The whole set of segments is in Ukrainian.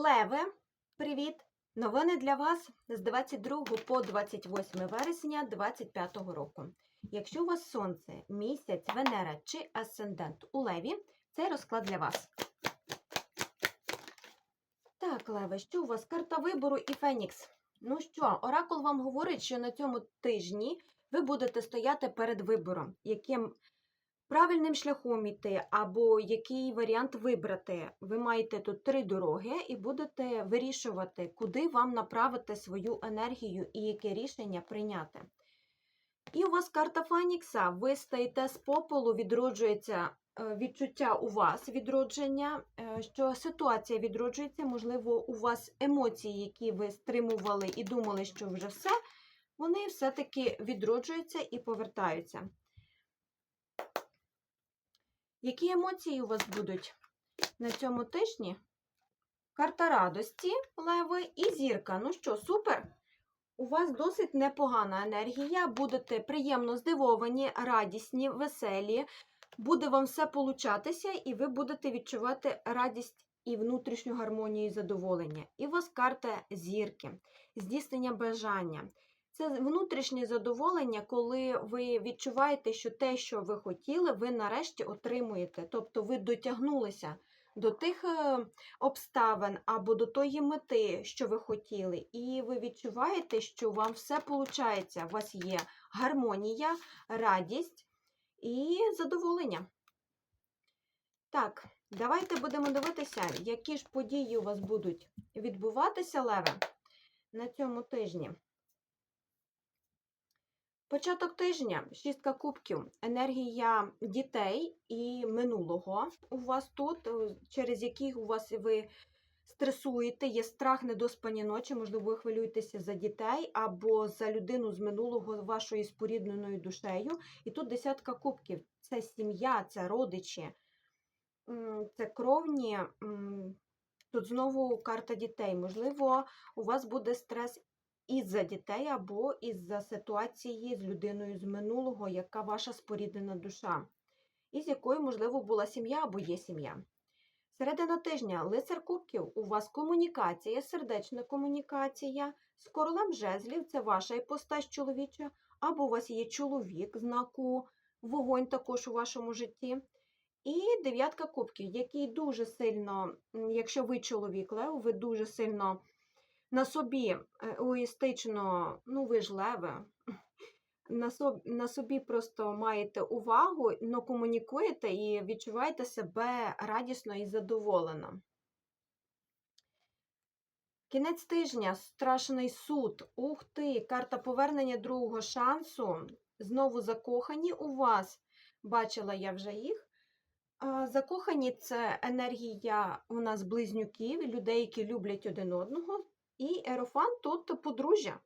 Леве, привіт! Новини для вас з 22 по 28 вересня 2025 року. Якщо у вас сонце, місяць, Венера чи асцендент у Леві, цей розклад для вас. Так, Леве, що у вас? Карта вибору і Фенікс. Ну що, Оракул вам говорить, що на цьому тижні ви будете стояти перед вибором, яким правильним шляхом іти, або який варіант вибрати. Ви маєте тут три дороги і будете вирішувати, куди вам направити свою енергію і яке рішення прийняти. І у вас карта Фанікса, ви стаєте з попелу, відроджується е, відчуття у вас відродження, е, що ситуація відроджується, можливо, у вас емоції, які ви стримували і думали, що вже все, вони все-таки відроджуються і повертаються. Які емоції у вас будуть на цьому тижні? Карта радості, леви і зірка. Ну що, супер! У вас досить непогана енергія, будете приємно здивовані, радісні, веселі, буде вам все получатися, і ви будете відчувати радість і внутрішню гармонію і задоволення. І у вас карта зірки, здійснення бажання. Це внутрішнє задоволення, коли ви відчуваєте, що те, що ви хотіли, ви нарешті отримуєте. Тобто ви дотягнулися до тих е, обставин або до тої мети, що ви хотіли, і ви відчуваєте, що вам все виходить. У вас є гармонія, радість і задоволення. Так, давайте будемо дивитися, які ж події у вас будуть відбуватися, Леве, на цьому тижні. Початок тижня, шістка кубків, енергія дітей і минулого у вас тут, е, через яких у вас ви стресуєте, є страх недоспані ночі, можливо, ви хвилюєтеся за дітей або за людину з минулого вашою спорідненою душею. І тут десятка кубків це сім'я, це родичі, це кровні. Тут знову карта дітей. Можливо, у вас буде стрес із-за дітей або із-за ситуації з людиною з минулого, яка ваша споріднена душа, і з якою, можливо, була сім'я або є сім'я. Середина тижня лицар кубків, у вас комунікація, сердечна комунікація з королем жезлів, це ваша іпостась чоловіча, або у вас є чоловік знаку вогонь також у вашому житті. І дев'ятка кубків, який дуже сильно, якщо ви чоловік Лев, ви дуже сильно на собі е, егоїстично, ну ви ж леве, на собі, на собі просто маєте увагу, но комунікуєте і відчуваєте себе радісно і задоволено. Кінець тижня, страшний суд. Ух ти, карта повернення другого шансу. Знову закохані у вас. Бачила я вже їх. Закохані це енергія у нас близнюків, людей, які люблять один одного. І ерофан тут подружжя.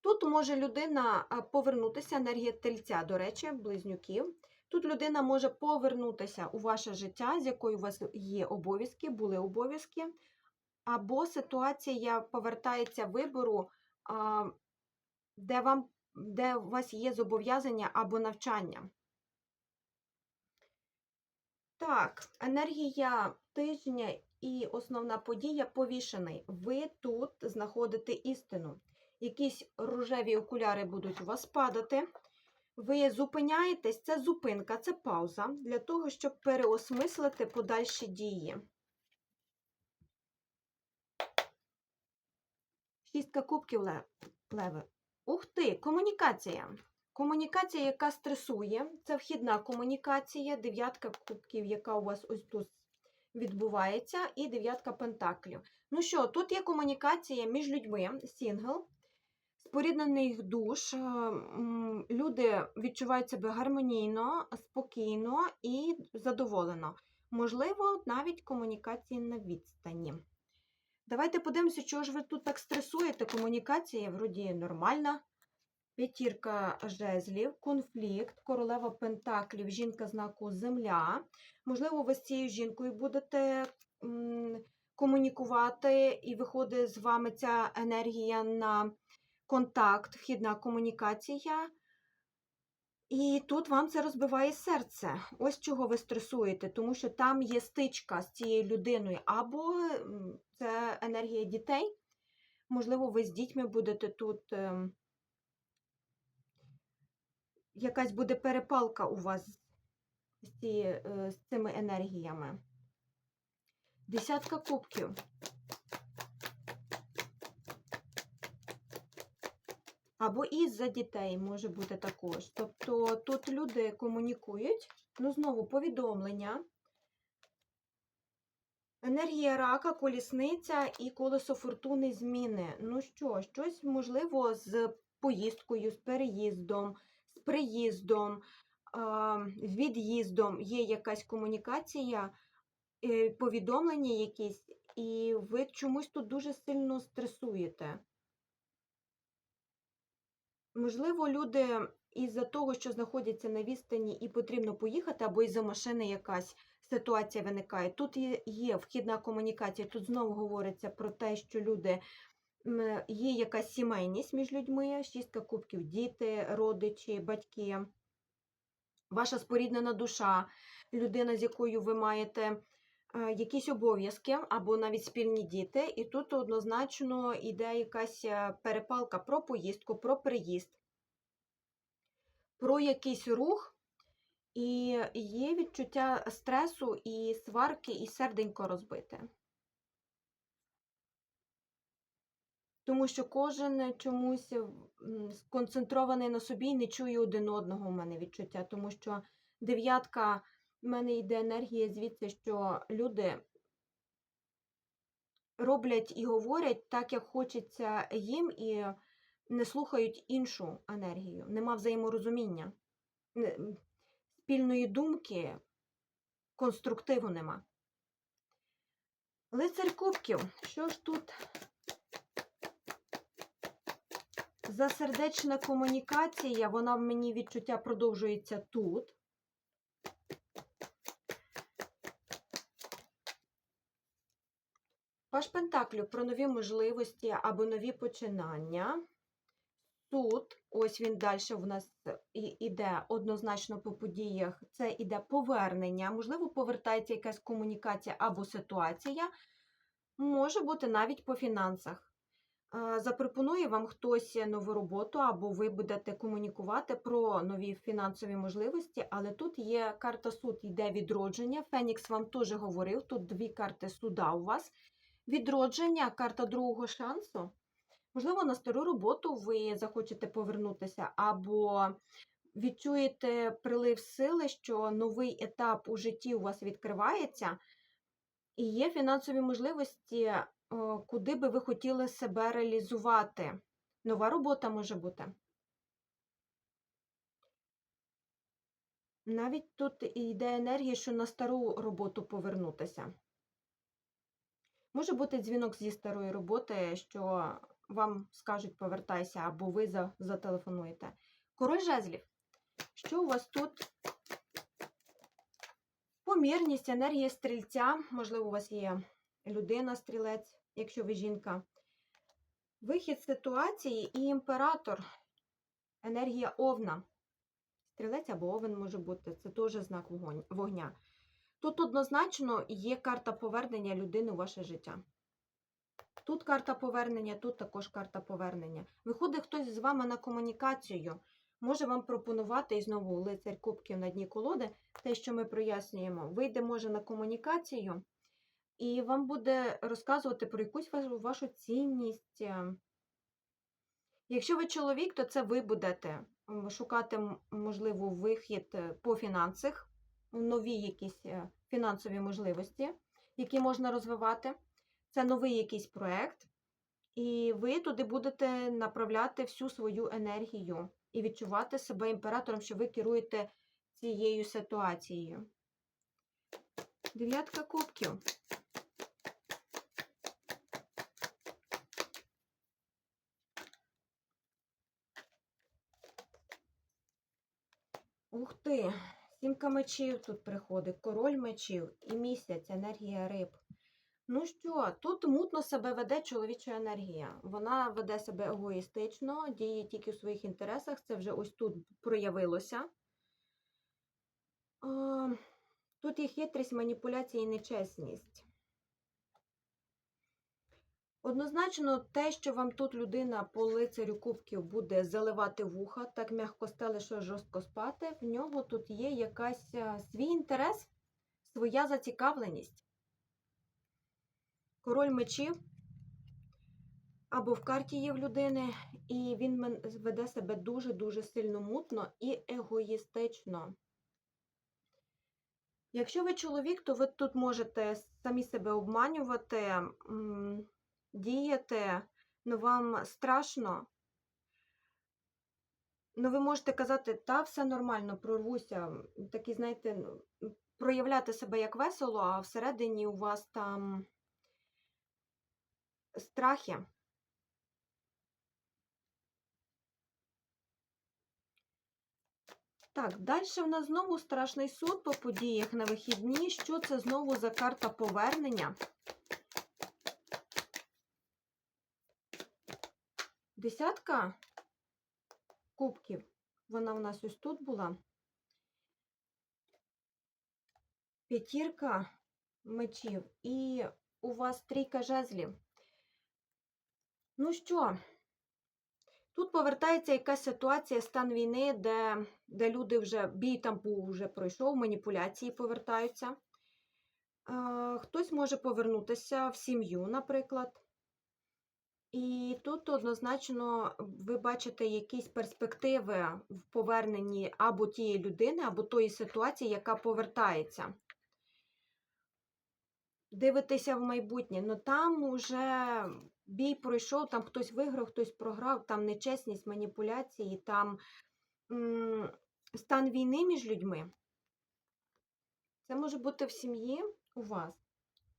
Тут може людина повернутися, енергія тельця, до речі, близнюків. Тут людина може повернутися у ваше життя, з якою у вас є обов'язки, були обов'язки, або ситуація повертається вибору, де, вам, де у вас є зобов'язання або навчання. Так, енергія тижня і основна подія повішений. Ви тут знаходите істину. Якісь рожеві окуляри будуть у вас падати. Ви зупиняєтесь, це зупинка, це пауза для того, щоб переосмислити подальші дії. Шістка кубків леви. Ух ти, комунікація. Комунікація, яка стресує, це вхідна комунікація, дев'ятка кубків, яка у вас ось тут відбувається, і дев'ятка пентаклів. Ну що, тут є комунікація між людьми, сінгл, споріднених душ. е, Люди відчувають себе гармонійно, спокійно і задоволено. Можливо, навіть комунікації на відстані. Давайте подивимося, чого ж ви тут так стресуєте. Комунікація вроді нормальна. П'ятірка жезлів, конфлікт, королева пентаклів, жінка знаку Земля. Можливо, ви з цією жінкою будете комунікувати, і виходить з вами ця енергія на контакт, вхідна комунікація. І тут вам це розбиває серце. Ось чого ви стресуєте, тому що там є стичка з цією людиною, або це енергія дітей. Можливо, ви з дітьми будете тут. Якась буде перепалка у вас з, е, цими енергіями. Десятка кубків. Або із-за дітей може бути також. Тобто тут люди комунікують, ну знову повідомлення. Енергія рака, колісниця і колесо фортуни зміни. Ну що, щось можливо з поїздкою, з переїздом, приїздом, від'їздом є якась комунікація, е, повідомлення якісь, і ви чомусь тут дуже сильно стресуєте. Можливо, люди із-за того, що знаходяться на відстані і потрібно поїхати, або із-за машини якась ситуація виникає. Тут є, вхідна комунікація, тут знову говориться про те, що люди є якась сімейність між людьми, шістка кубків, діти, родичі, батьки, ваша споріднена душа, людина, з якою ви маєте е, якісь обов'язки або навіть спільні діти, і тут однозначно йде якась е, перепалка про поїздку, про приїзд, про якийсь рух, і є відчуття стресу і сварки, і серденько розбите. Тому що кожен чомусь сконцентрований на собі і не чує один одного у мене відчуття. Тому що дев'ятка в мене йде енергія звідси, що люди роблять і говорять так, як хочеться їм, і не слухають іншу енергію. Нема взаєморозуміння, спільної думки, конструктиву нема. Лицар кубків. Що ж тут? За сердечна комунікація, вона в мені відчуття продовжується тут. Паш Пентаклю про нові можливості або нові починання. Тут, ось він далі в нас іде однозначно по подіях, це іде повернення, можливо, повертається якась комунікація або ситуація, може бути навіть по фінансах. Запропонує вам хтось нову роботу, або ви будете комунікувати про нові фінансові можливості, але тут є карта суд, йде відродження. Фенікс вам теж говорив, тут дві карти суда у вас. Відродження, карта другого шансу. Можливо, на стару роботу ви захочете повернутися, або відчуєте прилив сили, що новий етап у житті у вас відкривається, і є фінансові можливості, куди би ви хотіли себе реалізувати. Нова робота може бути. Навіть тут йде енергія, що на стару роботу повернутися. Може бути дзвінок зі старої роботи, що вам скажуть повертайся, або ви зателефонуєте. Король жезлів. Що у вас тут? Помірність, енергія стрільця. Можливо, у вас є людина-стрілець, якщо ви жінка. Вихід ситуації і імператор. Енергія овна. Стрілець або овен може бути. Це теж знак вогня. Тут однозначно є карта повернення людини у ваше життя. Тут карта повернення, тут також карта повернення. Виходить хтось з вами на комунікацію, може вам пропонувати, і знову лицарь кубків на дні колоди, те, що ми прояснюємо, вийде може на комунікацію, і вам буде розказувати про якусь вашу, вашу цінність. е. Якщо ви чоловік, то це ви будете шукати, можливо, вихід е, по фінансах, нові якісь е, фінансові можливості, які можна розвивати. Це новий якийсь проєкт, і ви туди будете направляти всю свою енергію і відчувати себе імператором, що ви керуєте цією ситуацією. Дев'ятка кубків. Ух ти! Сімка мечів тут приходить, король мечів і місяць, енергія риб. Ну що, тут мутно себе веде чоловіча енергія. Вона веде себе егоїстично, діє тільки у своїх інтересах. Це вже ось тут проявилося. Тут є хитрість, маніпуляція і нечесність. Однозначно, те, що вам тут людина по лицарю кубків буде заливати вуха, так м'яко стеле, що жорстко спати, в нього тут є якась свій інтерес, своя зацікавленість. Король мечів або в карті є в людини, і він веде себе дуже-дуже сильно мутно і егоїстично. Якщо ви чоловік, то ви тут можете самі себе обманювати, м, діяти, ну вам страшно. Ну, ви можете казати, та все нормально, прорвуся. Такі, знаєте, проявляти себе як весело, а всередині у вас там страхи. Так, далі в нас знову страшний суд по подіях на вихідні. Що це знову за карта повернення? Десятка кубків. Вона в нас ось тут була. П'ятірка мечів і у вас трійка жезлів. Ну що, тут повертається якась ситуація, стан війни, де, де люди вже бій там вже пройшов, маніпуляції повертаються. Е, хтось може повернутися в сім'ю, наприклад. І тут однозначно ви бачите якісь перспективи в поверненні або тієї людини, або тої ситуації, яка повертається. Дивитеся в майбутнє, ну там уже бій пройшов, там хтось виграв, хтось програв, там нечесність, маніпуляції, там м, стан війни між людьми. Це може бути в сім'ї у вас.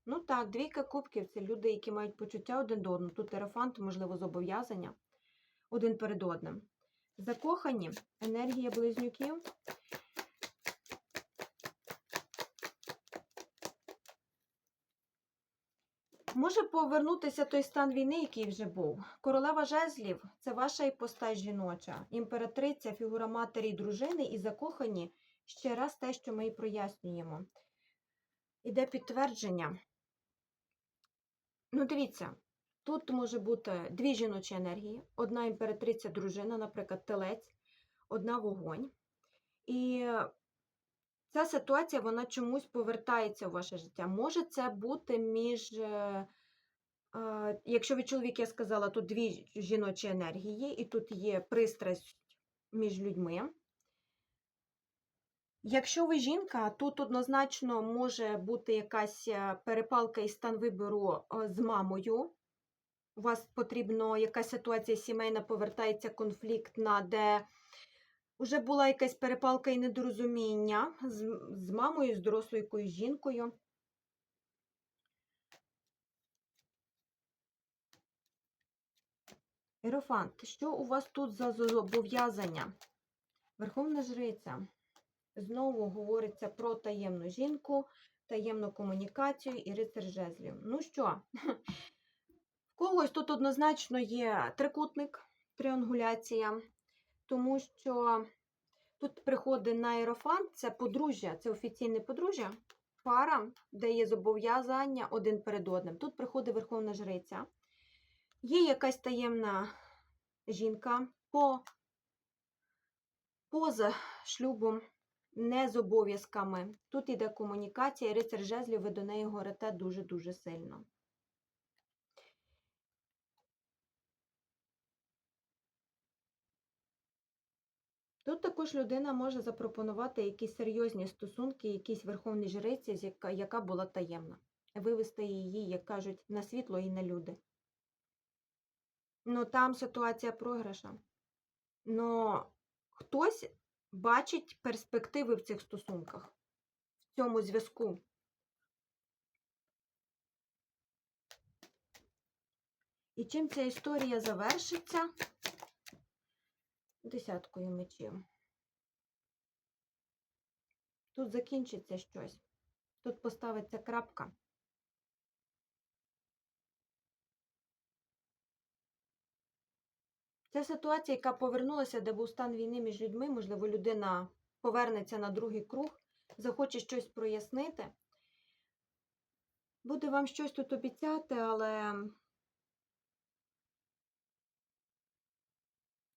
Ну так, двійка кубків це люди, які мають почуття один до одного. Тут ерофант, можливо, зобов'язання один перед одним. Закохані, енергія близнюків. Може повернутися той стан війни, який вже був. Королева жезлів це ваша іпостась жіноча, імператриця, фігура матері і дружини, і закохані ще раз те, що ми і прояснюємо. Іде підтвердження. Ну, дивіться, тут може бути дві жіночі енергії: одна імператриця, дружина, наприклад, телець, одна вогонь. І ця ситуація вона чомусь повертається у ваше життя. Може це бути між, е, якщо ви чоловік, я сказала, тут дві жіночі енергії, і тут є пристрасть між людьми. Якщо ви жінка, тут однозначно може бути якась е, перепалка і стан вибору е, з мамою. У вас потрібно якась ситуація сімейна, повертається конфліктна, де вже була якась перепалка і недорозуміння з, з мамою, з дорослою якоюсь жінкою. Ерофант, що у вас тут за зобов'язання? Верховна жриця. Знову говориться про таємну жінку, таємну комунікацію і рицар жезлів. Ну що, в когось тут однозначно є трикутник, тріангуляція, тому що тут приходить на аерофан, це подружжя, це офіційне подружжя, пара, де є зобов'язання один перед одним. Тут приходить Верховна Жриця. Є якась таємна жінка по, поза шлюбом не з обов'язками. Тут іде комунікація, і рицар жезлів, ви до неї горите дуже-дуже сильно. Тут також людина може запропонувати якісь серйозні стосунки, якісь верховні жриці, яка, була таємна. Вивести її, як кажуть, на світло і на люди. Ну там ситуація програша. Но хтось бачить перспективи в цих стосунках, в цьому зв'язку. І чим ця історія завершиться? Десяткою мечів. Тут закінчиться щось. Тут поставиться крапка. Це ситуація, яка повернулася, де був стан війни між людьми, можливо, людина повернеться на другий круг, захоче щось прояснити. Буде вам щось тут обіцяти, але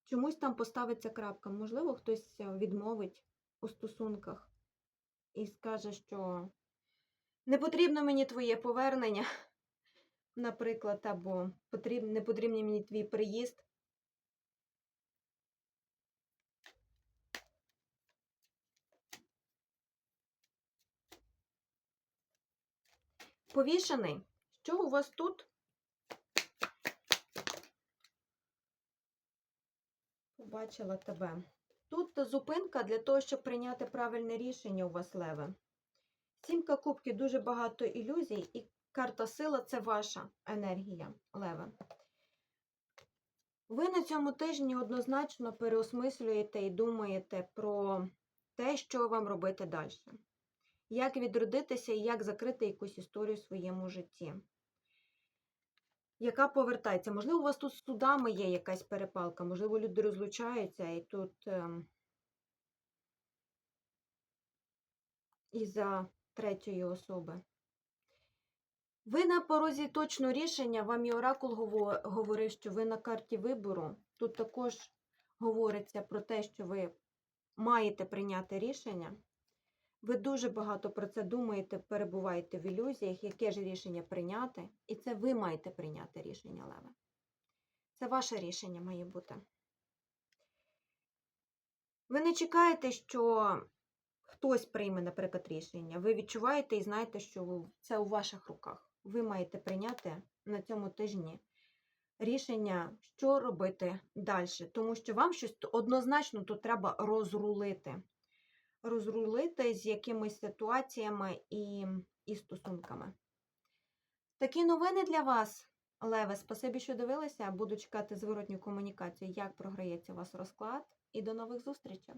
чомусь там поставиться крапка. Можливо, хтось відмовить у стосунках і скаже, що не потрібно мені твоє повернення, наприклад, або не потрібний мені твій приїзд. Повішений. Що у вас тут? Побачила тебе. Тут зупинка для того, щоб прийняти правильне рішення у вас леве. Сімка кубків дуже багато ілюзій, і карта сила це ваша енергія, леве. Ви на цьому тижні однозначно переосмислюєте і думаєте про те, що вам робити далі. Як відродитися і як закрити якусь історію в своєму житті. Яка повертається? Можливо, у вас тут з судами є якась перепалка, можливо, люди розлучаються і тут ем, із-за третьої особи. Ви на порозі точно рішення, вам і Оракул гово- говорив, що ви на карті вибору. Тут також говориться про те, що ви маєте прийняти рішення. Ви дуже багато про це думаєте, перебуваєте в ілюзіях, яке ж рішення прийняти, і це ви маєте прийняти рішення, Леве. Це ваше рішення має бути. Ви не чекаєте, що хтось прийме, наприклад, рішення. Ви відчуваєте і знаєте, що це у ваших руках. Ви маєте прийняти на цьому тижні рішення, що робити далі. Тому що вам щось однозначно тут треба розрулити. Розрулити з якимись ситуаціями і, і стосунками. Такі новини для вас, Леве. Спасибі, що дивилися. Буду чекати зворотню комунікацію, як програється у вас розклад. І до нових зустрічей!